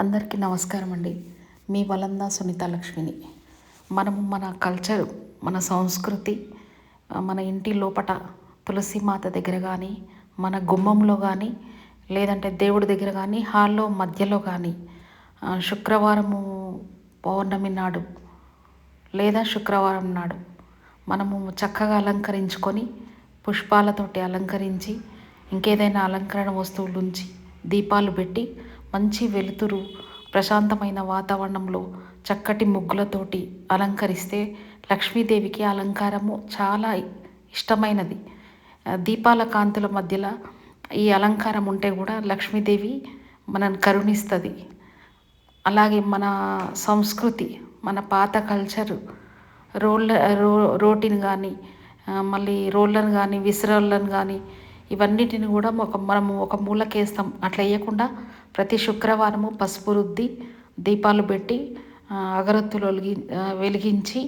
అందరికీ నమస్కారం అండి. మీ వలంద సునీత లక్ష్మిని. మనము మన కల్చర్ మన సంస్కృతి మన ఇంటి లోపట తులసి మాత దగ్గర కానీ మన గుమ్మంలో కానీ లేదంటే దేవుడి దగ్గర కానీ హాల్లో మధ్యలో కానీ శుక్రవారము పౌర్ణమి నాడు లేదా శుక్రవారం నాడు మనము చక్కగా అలంకరించుకొని పుష్పాలతోటి అలంకరించి ఇంకేదైనా అలంకరణ వస్తువులు ఉంచి దీపాలు పెట్టి మంచి వెలుతురు ప్రశాంతమైన వాతావరణంలో చక్కటి ముగ్గులతోటి అలంకరిస్తే లక్ష్మీదేవికి అలంకారము చాలా ఇష్టమైనది. దీపాల కాంతుల మధ్యలో ఈ అలంకారం ఉంటే కూడా లక్ష్మీదేవి మనని కరుణిస్తుంది. అలాగే మన సంస్కృతి మన పాత కల్చరు రోళ్ళ రో రోటిని కానీ మళ్ళీ రోళ్ళను కానీ విసిరాళ్ళను కానీ ఇవన్నిటిని కూడా ఒక మనము ఒక మూలకేస్తాం. అట్లా వేయకుండా ప్రతి శుక్రవారము పసుపు రుద్ది దీపాలు పెట్టి అగరత్తులు వెలిగి వెలిగించి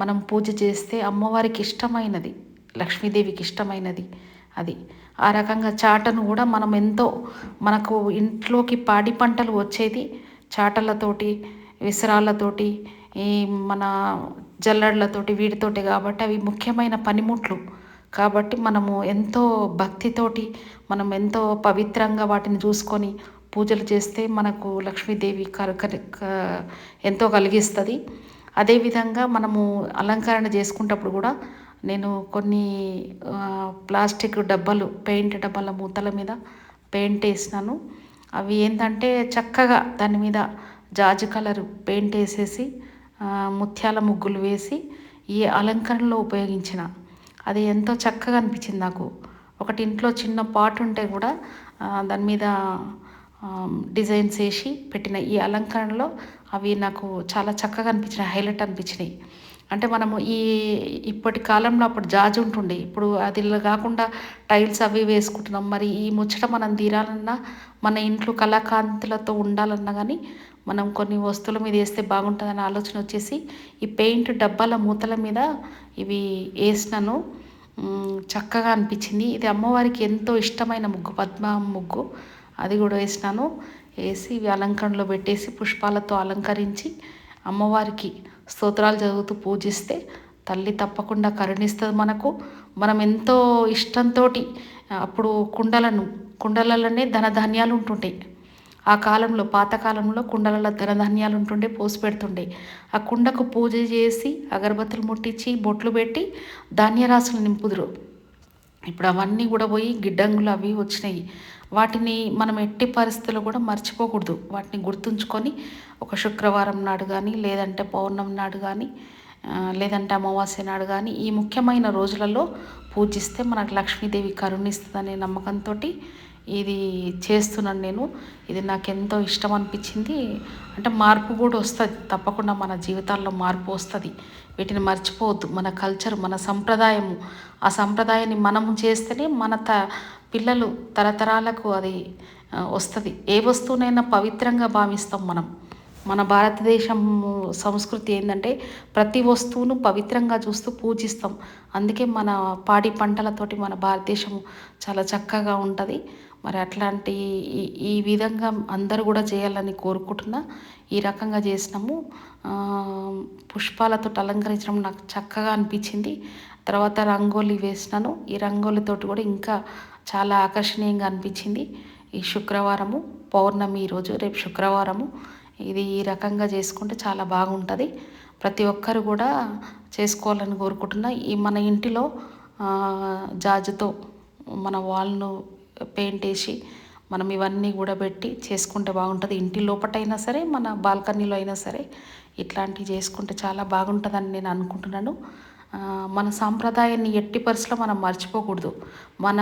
మనం పూజ చేస్తే అమ్మవారికి ఇష్టమైనది లక్ష్మీదేవికి ఇష్టమైనది అది. ఆ రకంగా చాటను కూడా మనం ఎంతో మనకు ఇంట్లోకి పాడి పంటలు వచ్చేది చాటలతోటి విసరాళ్ళతోటి ఈ మన జల్లడలతోటి వీటితోటి కాబట్టి అవి ముఖ్యమైన పనిముట్లు. కాబట్టి మనము ఎంతో భక్తితోటి మనం ఎంతో పవిత్రంగా వాటిని చూసుకొని పూజలు చేస్తే మనకు లక్ష్మీదేవి కర ఎంతో కలిగిస్తుంది. అదేవిధంగా మనము అలంకరణ చేసుకునేటప్పుడు కూడా నేను కొన్ని ప్లాస్టిక్ డబ్బాలు పెయింట్ డబ్బాల మూతల మీద పెయింట్ వేసినాను. అవి ఏంటంటే చక్కగా దాని మీద జాజి కలర్ పెయింట్ వేసేసి ముత్యాల ముగ్గులు వేసి ఈ అలంకరణలో ఉపయోగించిన. అది ఎంతో చక్కగా అనిపించింది నాకు. ఒకటి ఇంట్లో చిన్న పాట్ ఉంటే కూడా దాని మీద డిజైన్స్ వేసి పెట్టిన ఈ అలంకరణలో అవి నాకు చాలా చక్కగా అనిపించినాయి హైలైట్ అనిపించినాయి. అంటే మనము ఈ ఇప్పటి కాలంలో అప్పుడు జాజ్ ఉంటుండే ఇప్పుడు అది ఇలా కాకుండా టైల్స్ అవి వేసుకుంటున్నాం. మరి ఈ ముచ్చట మనం తీరాలన్నా మన ఇంట్లో కళాకాంతులతో ఉండాలన్నా కానీ మనం కొన్ని వస్తువుల మీద వేస్తే బాగుంటుందనే ఆలోచన వచ్చేసి ఈ పెయింట్ డబ్బాల మూతల మీద ఇవి వేసినాను చక్కగా అనిపించింది. ఇది అమ్మవారికి ఎంతో ఇష్టమైన ముగ్గు పద్మ ముగ్గు. అది కూడా వేసినాను. వేసి ఇవి అలంకరణలో పెట్టేసి పుష్పాలతో అలంకరించి అమ్మవారికి స్తోత్రాలు చదువుతూ పూజిస్తే తల్లి తప్పకుండా కరుణిస్తుంది మనకు. మనం ఎంతో ఇష్టంతో అప్పుడు కుండలను కుండలలోనే ధనధాన్యాలు ఉంటుంటాయి ఆ కాలంలో పాతకాలంలో కుండలలో ధనధాన్యాలు ఉంటుండే పోసి పెడుతుండే. ఆ కుండకు పూజ చేసి అగరబత్తులు ముట్టించి బొట్లు పెట్టి ధాన్యరాశులు నింపుదురు. ఇప్పుడు అవన్నీ కూడా పోయి గిడ్డంగులు అవి వచ్చినాయి. వాటిని మనం ఎట్టి పరిస్థితుల్లో కూడా మర్చిపోకూడదు. వాటిని గుర్తుంచుకొని ఒక శుక్రవారం నాడు కానీ లేదంటే పౌర్ణమి నాడు కానీ లేదంటే అమావాస్య నాడు కానీ ఈ ముఖ్యమైన రోజులలో పూజిస్తే మనకు లక్ష్మీదేవి కరుణిస్తుందనే నమ్మకంతో ఇది చేస్తున్నాను నేను. ఇది నాకు ఎంతో ఇష్టం అనిపించింది అంటే మార్పు కూడా వస్తుంది. తప్పకుండా మన జీవితాల్లో మార్పు వస్తుంది. వీటిని మర్చిపోవద్దు. మన కల్చర్ మన సంప్రదాయము. ఆ సంప్రదాయాన్ని మనము చేస్తేనే మన త పిల్లలు తరతరాలకు అది వస్తుంది. ఏ వస్తువునైనా పవిత్రంగా భావిస్తాం మనం. మన భారతదేశం సంస్కృతి ఏంటంటే ప్రతి వస్తువును పవిత్రంగా చూస్తూ పూజిస్తాం. అందుకే మన పాడి పంటలతోటి మన భారతదేశం చాలా చక్కగా ఉంటుంది. మరి అట్లాంటి ఈ ఈ విధంగా అందరూ కూడా చేయాలని కోరుకుంటున్నా. ఈ రకంగా చేసినాము. పుష్పాలతో అలంకరించడం నాకు చక్కగా అనిపించింది. తర్వాత రంగోలీ వేసినాను. ఈ రంగోలీతోటి కూడా ఇంకా చాలా ఆకర్షణీయంగా అనిపించింది. ఈ శుక్రవారము పౌర్ణమి ఈరోజు రేపు శుక్రవారము ఇది ఈ రకంగా చేసుకుంటే చాలా బాగుంటుంది. ప్రతి ఒక్కరు కూడా చేసుకోవాలని కోరుకుంటున్నా. ఈ మన ఇంటిలో జాజుతో మన వాల్ను పెయింట్ వేసి మనం ఇవన్నీ కూడా పెట్టి చేసుకుంటే బాగుంటుంది. ఇంటి లోపటైనా సరే మన బాల్కనీలో అయినా సరే ఇట్లాంటివి చేసుకుంటే చాలా బాగుంటుందని నేను అనుకుంటున్నాను. మన సాంప్రదాయాన్ని ఎట్టి పరిస్థితిలో మనం మర్చిపోకూడదు. మన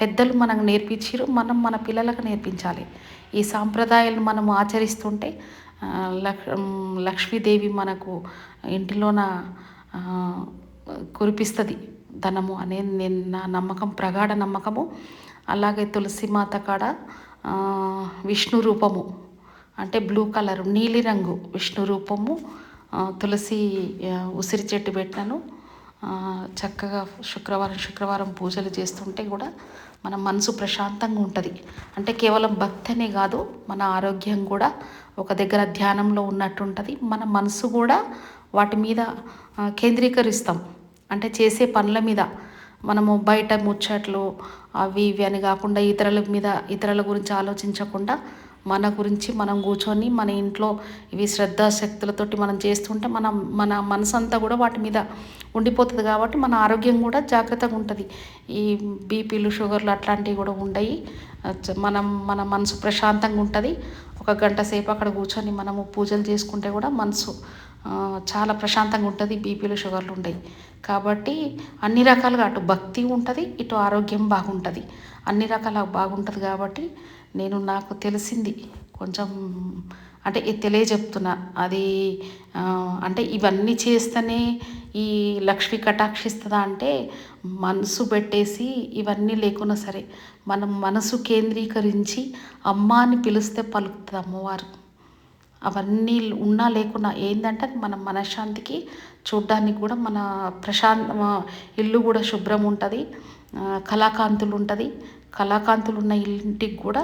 పెద్దలు మనకు నేర్పించారు మనం మన పిల్లలకు నేర్పించాలి. ఈ సాంప్రదాయాలను మనం ఆచరిస్తుంటే లక్ లక్ష్మీదేవి మనకు ఇంటిలోన కురిపిస్తుంది. ధనము అనేది నేను నా నమ్మకం ప్రగాఢ నమ్మకము. అలాగే తులసి మాత కాడ విష్ణు రూపము అంటే బ్లూ కలర్ నీలిరంగు విష్ణు రూపము తులసి ఉసిరి చెట్టు పెట్టినాను. చక్కగా శుక్రవారం శుక్రవారం పూజలు చేస్తుంటే కూడా మన మనసు ప్రశాంతంగా ఉంటుంది. అంటే కేవలం భక్తి అనే కాదు మన ఆరోగ్యం కూడా ఒక దగ్గర ధ్యానంలో ఉన్నట్టు ఉంటుంది మన మనసు కూడా వాటి మీద కేంద్రీకరిస్తాం. అంటే చేసే పనుల మీద మనము బయట ముచ్చట్లు అవి ఇవి అని కాకుండా ఇతరుల మీద ఇతరుల గురించి ఆలోచించకుండా మన గురించి మనం కూర్చొని మన ఇంట్లో ఇవి శ్రద్ధాశక్తులతోటి మనం చేస్తుంటే మన మన మనసు అంతా కూడా వాటి మీద ఉండిపోతుంది కాబట్టి మన ఆరోగ్యం కూడా జాగ్రత్తగా ఉంటుంది. ఈ బీపీలు షుగర్లు అట్లాంటివి కూడా ఉండయి. మనం మన మనసు ప్రశాంతంగా ఉంటుంది. ఒక గంట సేపు అక్కడ కూర్చొని మనము పూజలు చేసుకుంటే కూడా మనసు చాలా ప్రశాంతంగా ఉంటుంది బీపీలు షుగర్లు ఉండయి. కాబట్టి అన్ని రకాలుగా అటు భక్తి ఉంటుంది ఇటు ఆరోగ్యం బాగుంటుంది. అన్ని రకాల బాగుంటుంది కాబట్టి నేను నాకు తెలిసింది కొంచెం అంటే తెలియజెప్తున్నా. అది అంటే ఇవన్నీ చేస్తేనే ఈ లక్ష్మి కటాక్షిస్తుందా అంటే మనసు పెట్టేసి ఇవన్నీ లేకున్నా సరే మనం మనసు కేంద్రీకరించి అమ్మ అని పిలిస్తే పలుకుతుంది అమ్మవారు. అవన్నీ ఉన్నా లేకున్నా ఏంటంటే మన మనశ్శాంతికి చూడ్డానికి కూడా మన ప్రశాంత ఇల్లు కూడా శుభ్రం ఉంటుంది కళాకాంతులు ఉంటుంది. కళాకాంతులు ఉన్న ఇంటికి కూడా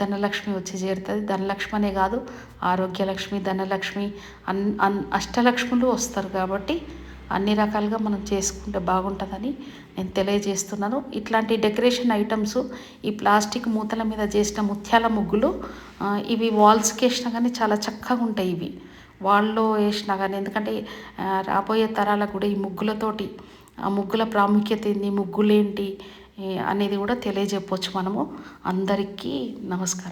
ధనలక్ష్మి వచ్చి చేరుతుంది. ధనలక్ష్మి అనే కాదు ఆరోగ్యలక్ష్మి ధనలక్ష్మి అన్ అన్ అష్టలక్ష్ములు వస్తారు కాబట్టి అన్ని రకాలుగా మనం చేసుకుంటే బాగుంటుందని నేను తెలియజేస్తున్నాను. ఇట్లాంటి డెకరేషన్ ఐటమ్స్ ఈ ప్లాస్టిక్ మూతల మీద చేసిన ముత్యాల ముగ్గులు ఇవి వాల్స్కి వేసినా కానీ చాలా చక్కగా ఉంటాయి ఇవి. వాళ్ళలో వేసినా కానీ ఎందుకంటే రాబోయే తరాలకు కూడా ఈ ముగ్గులతోటి ఆ ముగ్గుల ప్రాముఖ్యత ఏంటి ముగ్గులేంటి అనేది కూడా తెలియజెప్పవచ్చు మనము. అందరికీ నమస్కారం.